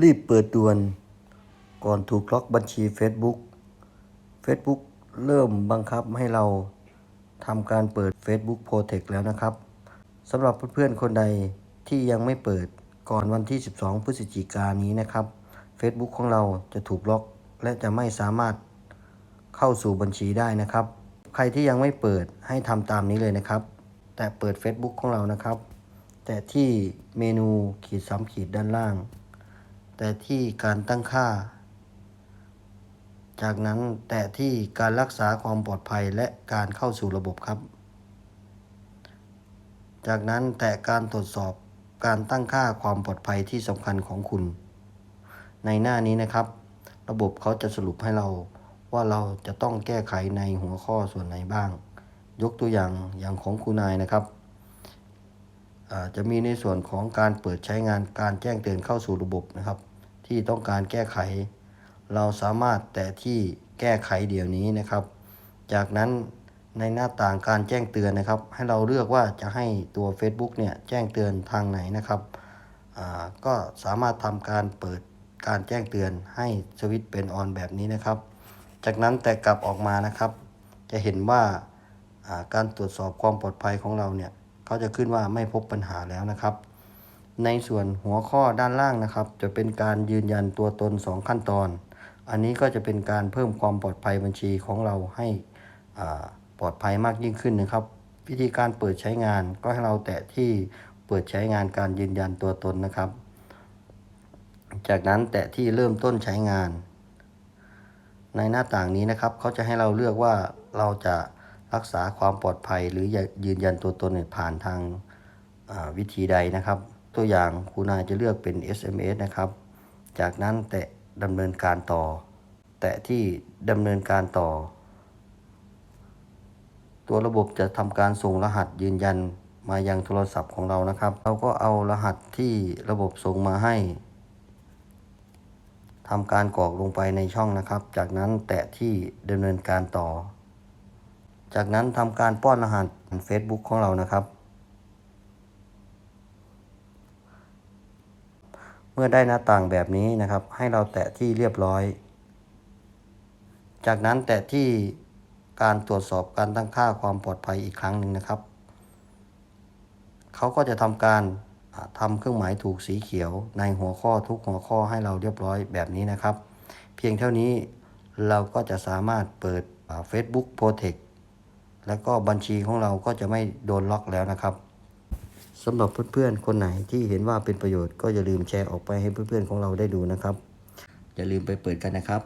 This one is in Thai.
รีบเปิดด่วน ก่อนถูกล็อกบัญชี Facebook Facebook เริ่มบังคับให้เราทำการเปิด Facebook Protect แล้วนะครับสำหรับเพื่อนๆคนใดที่ยังไม่เปิดก่อนวันที่ 12 พฤศจิกายนนี้นะครับ Facebook ของเราจะถูกล็อกและจะไม่สามารถเข้าสู่บัญชีได้นะครับ ใครที่ยังไม่เปิดให้ทำตามนี้เลยนะครับ แต่เปิด Facebook ของเรานะครับ แต่ที่เมนูขีดสามขีดด้านล่าง แต่ที่การตั้งค่า จากนั้นแต่ที่การรักษาความปลอดภัยและการเข้าสู่ระบบครับ จากนั้นแต่การตรวจสอบการตั้งค่าความปลอดภัยที่สำคัญของคุณ ในหน้านี้นะครับ ระบบเขาจะสรุปให้เราว่าเราจะต้องแก้ไขในหัวข้อส่วนไหนบ้าง ยกตัวอย่างอย่างของคุณนายนะครับอ่าจะมีในส่วนของการเปิดใช้งานการแจ้งเตือนเข้าสู่ระบบนะครับ ที่ต้องการแก้ไข เราสามารถแต่ที่แก้ไขเดี๋ยวนี้นะครับ จากนั้นในหน้าต่างการแจ้งเตือนนะครับ ให้เราเลือกว่าจะให้ตัว Facebook เนี่ยแจ้งเตือนทางไหนนะครับอ่าก็สามารถทำการเปิดการแจ้งเตือนให้สวิตเป็นออนแบบนี้นะครับ จากนั้นแต่กลับออกมานะครับ จะเห็นว่าการตรวจสอบความปลอดภัยของเราเนี่ยเขาจะขึ้นว่าไม่พบปัญหาแล้วนะครับ ในส่วนหัวข้อด้านล่างนะครับ จะเป็นการยืนยันตัวตน 2 ขั้นตอน อันนี้ก็จะเป็นการเพิ่มความปลอดภัยบัญชีของเราให้ปลอดภัยมากยิ่งขึ้นนะครับ วิธีการเปิดใช้งานก็ให้เราแตะที่เปิดใช้งานการยืนยันตัวตนนะครับ จากนั้นแตะที่เริ่มต้นใช้งาน ในหน้าต่างนี้นะครับเขาจะให้เราเลือกว่าเราจะรักษาความปลอดภัยหรือยืนยันตัวตนผ่านทางวิธีใดนะครับ ตัวอย่างคุณนายจะเลือกเป็น SMS นะครับ จากนั้นแตะดำเนินการต่อ แตะที่ดำเนินการต่อ ตัวระบบจะทำการส่งรหัสยืนยันมายังโทรศัพท์ของเรานะครับ เราก็เอารหัสที่ระบบส่งมาให้ทำการกรอกลงไปในช่องนะครับ จากนั้นแตะที่ดำเนินการต่อ จากนั้นทำการป้อนรหัส Facebook ของเรานะครับ เมื่อได้หน้าต่างแบบนี้นะครับ ให้เราแตะที่เรียบร้อย จากนั้นแตะที่การตรวจสอบการตั้งค่าความปลอดภัยอีกครั้งหนึ่งนะครับ เขาก็จะทำการทำเครื่องหมายถูกสีเขียวในหัวข้อทุกหัวข้อให้เราเรียบร้อยแบบนี้นะครับ เพียงเท่านี้เราก็จะสามารถเปิด Facebook Protect แล้วก็บัญชีของเราก็จะไม่โดนล็อกแล้วนะครับ สำหรับเพื่อนๆคนไหนที่เห็นว่าเป็นประโยชน์ก็อย่าลืมแชร์ออกไปให้เพื่อนๆของเราได้ดูนะครับ อย่าลืมไปเปิดกันนะครับ